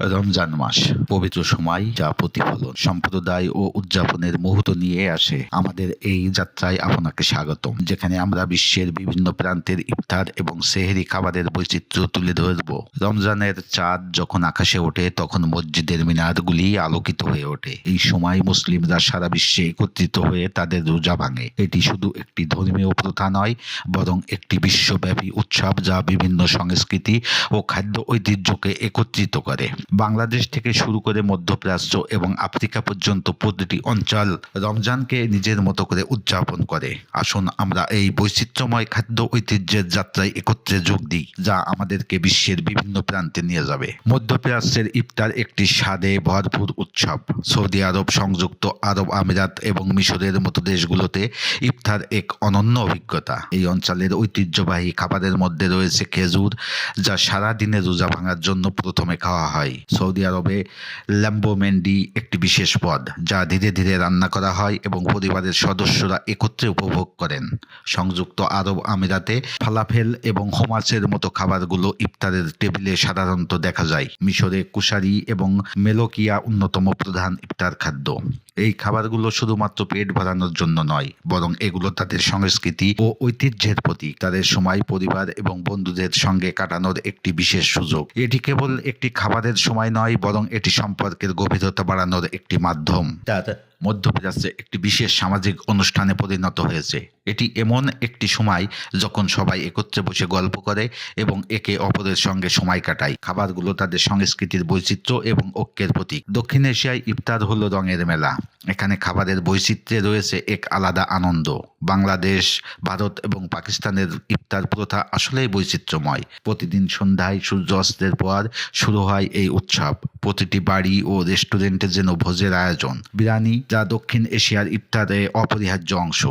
রমজান মাস, পবিত্র সময় যা প্রতিফলন, সম্প্রদায় ও উদযাপনের মুহূর্ত নিয়ে আসে। আমাদের এই যাত্রায় আপনাকে স্বাগতম, যেখানে আমরা বিশ্বের বিভিন্ন প্রান্তের ইফতার এবং সেহেরি খাবারের বৈচিত্র্য তুলে ধরব। রমজানের চাঁদ যখন আকাশে ওঠে, তখন মসজিদের মিনারগুলি আলোকিত হয়ে ওঠে। এই সময় মুসলিমরা সারা বিশ্বে একত্রিত হয়ে তাদের রোজা ভাঙে। এটি শুধু একটি ধর্মীয় প্রথা নয়, বরং একটি বিশ্বব্যাপী উৎসব যা বিভিন্ন সংস্কৃতি ও খাদ্য ঐতিহ্যকে একত্রিত করে। বাংলাদেশ থেকে শুরু করে মধ্যপ্রাচ্য এবং আফ্রিকা পর্যন্ত প্রতিটি অঞ্চল রমজানকে নিজের মতো করে উদযাপন করে। আসুন আমরা এই বৈচিত্র্যময় খাদ্য ঐতিহ্যের যাত্রায় একত্রে যোগ দিই, যা আমাদেরকে বিশ্বের বিভিন্ন প্রান্তে নিয়ে যাবে। মধ্যপ্রাচ্যের ইফতার একটি স্বাদে ভরপুর উৎসব। সৌদি আরব সংযুক্ত আরব আমিরাত এবং মিশরের মতো দেশগুলোতে ইফতার এক অনন্য অভিজ্ঞতা। এই অঞ্চলের ঐতিহ্যবাহী খাবারের মধ্যে রয়েছে খেজুর, যা সারা দিনে রোজা ভাঙার জন্য প্রথমে খাওয়া হয়। সৌদি আরবে ল্যাম্বোমেন্ডি একটি বিশেষ পদ, যা ধীরে ধীরে রান্না করা হয় এবং পরিবারের সদস্যরা একত্রে উপভোগ করেন। সংযুক্ত আরব আমিরাতে ফালাফেল এবং হোমাসের মতো খাবারগুলো ইফতারের টেবিলে সাধারণত দেখা যায়। মিশরে কুশারি এবং মেলোকিয়া অন্যতম প্রধান ইফতার খাদ্য। এই খাবারগুলো শুধুমাত্র পেট ভরানোর জন্য নয়, বরং এগুলো তাদের সংস্কৃতি ও ঐতিহ্যের প্রতীক। তাদের সময়, পরিবার এবং বন্ধুদের সঙ্গে কাটানোর একটি বিশেষ সুযোগ। এটি কেবল একটি খাবারের সময় নয়, বরং এটি সম্পর্কের গভীরতা বাড়ানোর একটি মাধ্যম। তার মধ্যপ্রাচ্যে একটি বিশেষ সামাজিক অনুষ্ঠানে পরিণত হয়েছে। এটি এমন একটি সময় যখন সবাই একত্রে বসে গল্প করে এবং একে অপরের সঙ্গে সময় কাটায়। খাবারগুলো তাদের সংস্কৃতির বৈচিত্র্য এবং ঐক্যের প্রতীক। দক্ষিণ এশিয়ায় ইফতার হলো রঙের মেলা। এখানে খাবারের বৈচিত্র্যে রয়েছে এক আলাদা আনন্দ। বাংলাদেশ, ভারত এবং পাকিস্তানের ইফতার প্রথা আসলেই বৈচিত্র্যময়। প্রতিদিন সন্ধ্যায় সূর্য অস্তের পর শুরু হয় এই উৎসব। প্রতিটি বাড়ি ও রেস্টুরেন্টে যেন ভোজের আয়োজন। বিরিয়ানি যা দক্ষিণ এশিয়ার ইফতারে অপরিহার্য অংশ।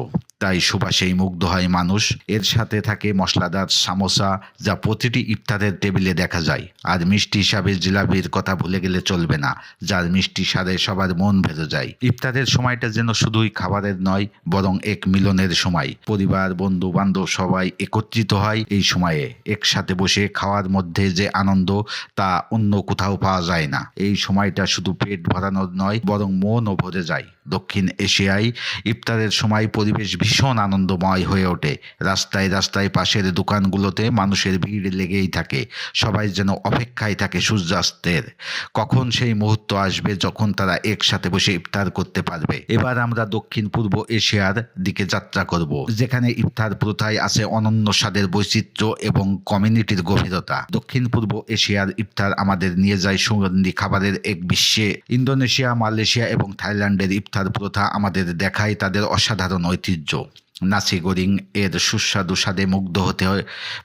তাই সুবাসেই মুগ্ধ হয় মানুষ। এর সাথে থাকে মশলাদার সামোসা, যা প্রতিটি ইফতারের টেবিলে দেখা যায়। আর মিষ্টি হিসাবে জিলাপির কথা ভুলে গেলে চলবে না, যার মিষ্টি স্বাদে সবার মন ভেজে যায়। ইফতারের সময়টা যেন শুধুই খাবারের নয়, বরং এক মিলনের সময়। পরিবার, বন্ধু, বান্ধব সবাই একত্রিত হয় এই সময়ে। একসাথে বসে খাওয়ার মধ্যে যে আনন্দ, তা অন্য কোথাও পাওয়া যায় না। এই সময়টা শুধু পেট ভরানোর নয়, বরং মনও ভরে যায়। দক্ষিণ এশিয়ায় ইফতারের সময় পরিবেশ ভীষণ আনন্দময় হয়ে ওঠে। রাস্তায় রাস্তায় পাশের দোকানগুলোতে মানুষের ভিড় লেগেই থাকে। সবাই যেন অপেক্ষায় থাকে সূর্যাস্তের। কখন সেই মুহূর্ত আসবে যখন তারা একসাথে বসে ইফতার করতে পারবে। এবার আমরা দক্ষিণ পূর্ব এশিয়ার দিকে যাত্রা করব, যেখানে ইফতার প্রথায় আছে অনন্য স্বাদের বৈচিত্র্য এবং কমিউনিটির গভীরতা। দক্ষিণ পূর্ব এশিয়ার ইফতার আমাদের নিয়ে যায় সুগন্ধি খাবারের এক বিশ্বে। ইন্দোনেশিয়া, মালয়েশিয়া এবং থাইল্যান্ডের ইফতার প্রথা আমাদের দেখায় তাদের অসাধারণ ঐতিহ্য। নাসি গোরিং এর সুস্বাদু স্বাদে মুগ্ধ হতে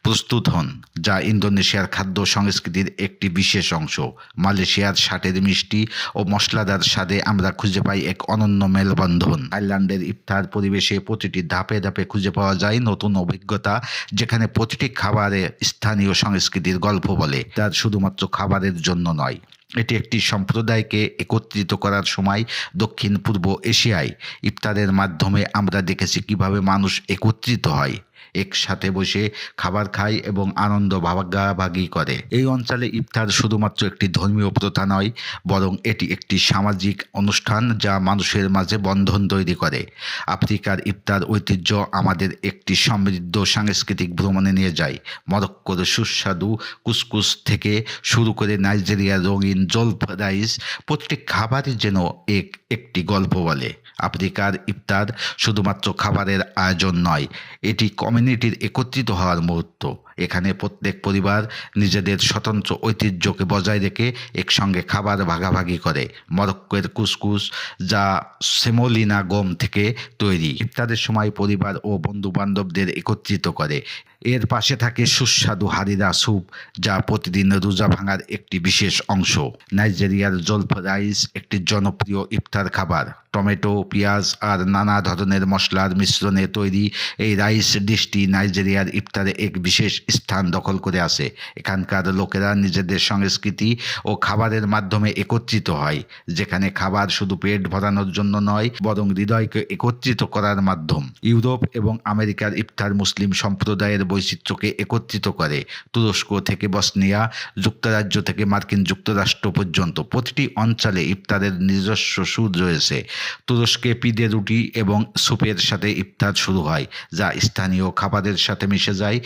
প্রস্তুত হন, যা ইন্দোনেশিয়ার খাদ্য সংস্কৃতির একটি বিশেষ অংশ। মালয়েশিয়ার শাটের মিষ্টি ও মশলাদার স্বাদে আমরা খুঁজে পাই এক অনন্য মেলবন্ধন। থাইল্যান্ডের ইফতার পরিবেশে প্রতিটি ধাপে ধাপে খুঁজে পাওয়া যায় নতুন অভিজ্ঞতা, যেখানে প্রতিটি খাবারে স্থানীয় সংস্কৃতির গল্প বলে। তার শুধুমাত্র খাবারের জন্য নয়, এটি একটি সম্প্রদায়কে একত্রিত করার সময় দক্ষিণ পূর্ব এশিয়ায় ইফতারের মাধ্যমে আমরা দেখেছি কীভাবে মানুষ একত্রিত হয়। একসাথে বসে খাবার খায় এবং আনন্দ ভাগাভাগি করে। এই অঞ্চলে ইফতার শুধুমাত্র একটি ধর্মীয় প্রথা নয়, বরং এটি একটি সামাজিক অনুষ্ঠান যা মানুষের মাঝে বন্ধন তৈরি করে। আফ্রিকার ইফতার ঐতিহ্য আমাদের একটি সমৃদ্ধ সাংস্কৃতিক ভ্রমণে নিয়ে যায়। মরক্কোর সুস্বাদু কুসকুস থেকে শুরু করে নাইজেরিয়ার রঙিন জলফ রাইস প্রত্যেক খাবারই যেন এক, একটি গল্প বলে। আফ্রিকার ইফতার শুধুমাত্র খাবারের আয়োজন নয়, এটি কমিউনিটির একত্রিত হওয়ার মুহূর্ত। এখানে প্রত্যেক পরিবার নিজেদের স্বতন্ত্র ঐতিহ্যকে বজায় রেখে একসঙ্গে খাবার ভাগাভাগি করে। মরক্কোর কুসকুস যা সেমোলিনা গম থেকে তৈরি। ইফতারের সময় পরিবার ও বন্ধু বান্ধবদের একত্রিত করে। এর পাশে থাকে সুস্বাদু হারিরা স্যুপ, যা প্রতিদিন রোজা ভাঙার একটি বিশেষ অংশ। নাইজেরিয়ার জলফ রাইস একটি জনপ্রিয় ইফতার খাবার। টমেটো, পেঁয়াজ আর নানা ধরনের মশলার মিশ্রণে তৈরি এই রাইস ডিশটি নাইজেরিয়ার ইফতারে এক বিশেষ স্থান দখল করে আসে। এখানকার লোকেরা নিজেদের সংস্কৃতি ও খাবারের মাধ্যমে একত্রিত হয়, যেখানে খাবার শুধু পেট ভরানোর জন্য নয়, বরং হৃদয়কে একত্রিত করার মাধ্যম। ইউরোপ এবং আমেরিকার ইফতার মুসলিম সম্প্রদায়ের বৈচিত্র্যকে একত্রিত করে। তুরস্ক থেকে বসনিয়া যুক্তরাজ্য থেকে মার্কিন যুক্তরাষ্ট্র পর্যন্ত প্রতিটি অঞ্চলে ইফতারের নিজস্ব সুর রয়েছে। তুরস্কে পিদে রুটি এবং স্যুপের সাথে ইফতার শুরু হয়, যা স্থানীয় খাবারের সাথে মিশে যায়।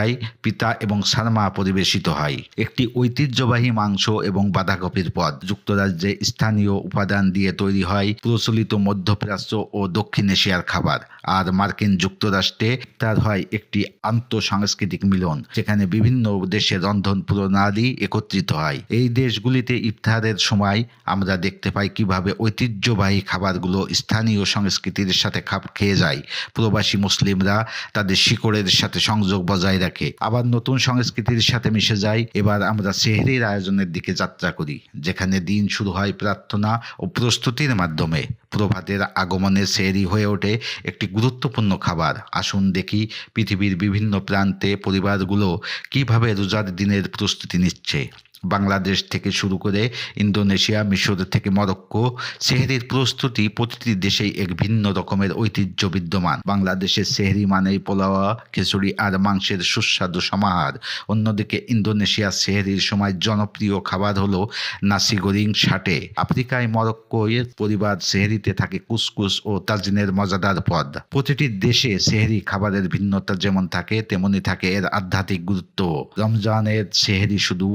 বসনিয়ায় পিতা এবং সারমা পরিবেশিত হয়। একটি ঐতিহ্যবাহী মাংস এবং বাঁধাকপির পদ যুক্তরাজ্যে স্থানীয় উপাদান দিয়ে তৈরি হয়। প্রচলিত মধ্যপ্রাচ্য ও দক্ষিণ এশিয়ার খাবার। আর মার্কিন যুক্তরাষ্ট্রে তার হয় একটি আন্তঃসাংস্কৃতিক মিলন, যেখানে বিভিন্ন দেশের রন্ধন প্রণালী একত্রিত হয়। এই দেশগুলিতে ইফতারের সময় আমরা দেখতে পাই কীভাবে ঐতিহ্যবাহী খাবারগুলো স্থানীয় সংস্কৃতির সাথে খাপ খেয়ে যায়। প্রবাসী মুসলিমরা তাদের শিকড়ের সাথে সংযোগ বজায় রাখে। আবার নতুন সংস্কৃতির সাথে মিশে যায়। এবার আমরা সেহরির আয়োজনের দিকে যাত্রা করি, যেখানে দিন শুরু হয় প্রার্থনা ও প্রস্তুতির মাধ্যমে। প্রভাতের আগমনে সেরি হয়ে ওঠে একটি গুরুত্বপূর্ণ খাবার। আসুন দেখি পৃথিবীর বিভিন্ন প্রান্তে পরিবারগুলো কীভাবে রোজার দিনের প্রস্তুতি নিচ্ছে। বাংলাদেশ থেকে শুরু করে ইন্দোনেশিয়া, মিশর থেকে মরক্কো, সেহরির প্রস্তুতি প্রতিটি দেশেই এক ভিন্ন রকমের ঐতিহ্য বিদ্যমান। বাংলাদেশের সেহরি মানেই পোলাওয়া খিচুড়ি আর মাংসের সুস্বাদু সমাহার। অন্যদিকে ইন্দোনেশিয়ার সেহরির সময় জনপ্রিয় খাবার হলো নাসি গোরিং সাটে আফ্রিকায় মরক্কোয়ের পরিবার সেহরিতে থাকে কুসকুস ও তাজিনের মজাদার পদ। প্রতিটি দেশে সেহরি খাবারের ভিন্নতা যেমন থাকে, তেমনি থাকে এর আধ্যাত্মিক গুরুত্ব। রমজানের সেহরি শুধু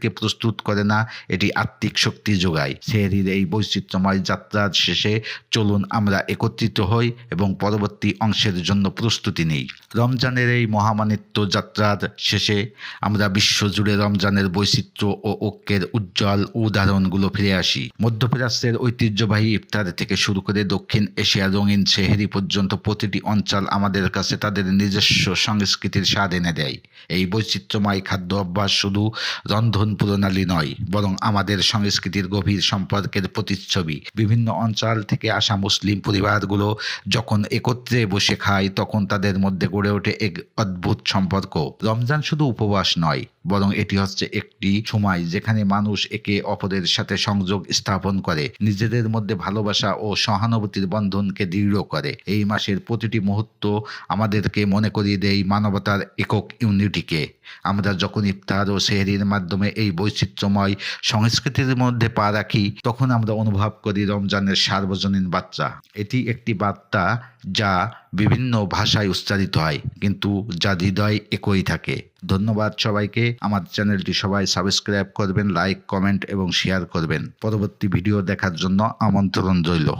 শরীরকে প্রস্তুত করে না, এটি আত্মিক শক্তি যোগায়। সেহরির এই বৈচিত্র্যময় যাত্রার শেষে চলুন আমরা একত্রিত হই এবং পরবর্তী অংশের জন্য প্রস্তুতি নেই। রমজানের এই মহামানিত্য যাত্রার শেষে আমরা বিশ্বজুড়ে রমজানের বৈচিত্র্য ও ঐক্যের উজ্জ্বল উদাহরণগুলো ফিরে আসি। মধ্যপ্রাচ্যের ঐতিহ্যবাহী ইফতার থেকে শুরু করে দক্ষিণ এশিয়ার রঙিন সেহেরি পর্যন্ত প্রতিটি অঞ্চল আমাদের কাছে তাদের নিজস্ব সংস্কৃতির স্বাদ এনে দেয়। এই বৈচিত্র্যময় খাদ্য অভ্যাস শুধু রন্ধন প্রণালী নয় বরং আমাদের সংস্কৃতির গভীর সম্পর্কের প্রতিচ্ছবি। বিভিন্ন অঞ্চল থেকে আসা মুসলিম পরিবারগুলো যখন একত্রে বসে খায়, তখন তাদের মধ্যে গড়ে ওঠে এক অদ্ভুত সম্পর্ক। রমজান শুধু উপবাস নয় বরং এটি হচ্ছে একটি সময় যেখানে মানুষ একে অপরের সাথে সংযোগ স্থাপন করে, নিজেদের মধ্যে ভালোবাসা ও সহানুভূতির বন্ধনকে দৃঢ় করে। এই মাসের প্রতিটি মুহূর্ত আমাদেরকে মনে করিয়ে দেয় মানবতার একক ইউনিটিকে। আমরা যখন ইফতার ও সেহরির মাধ্যমে এই বৈচিত্র্যময় সংস্কৃতির মধ্যে পা রাখি, তখন আমরা অনুভব করি রমজানের সার্বজনীন বার্তা। এটি একটি বার্তা যা বিভিন্ন ভাষায় উচ্চারিত হয়, কিন্তু যা হৃদয় একই থাকে। ধন্যবাদ সবাইকে। আমার চ্যানেলটি সবাই সাবস্ক্রাইব করবেন, লাইক, কমেন্ট এবং শেয়ার করবেন। পরবর্তী ভিডিও দেখার জন্য আমন্ত্রণ রইল।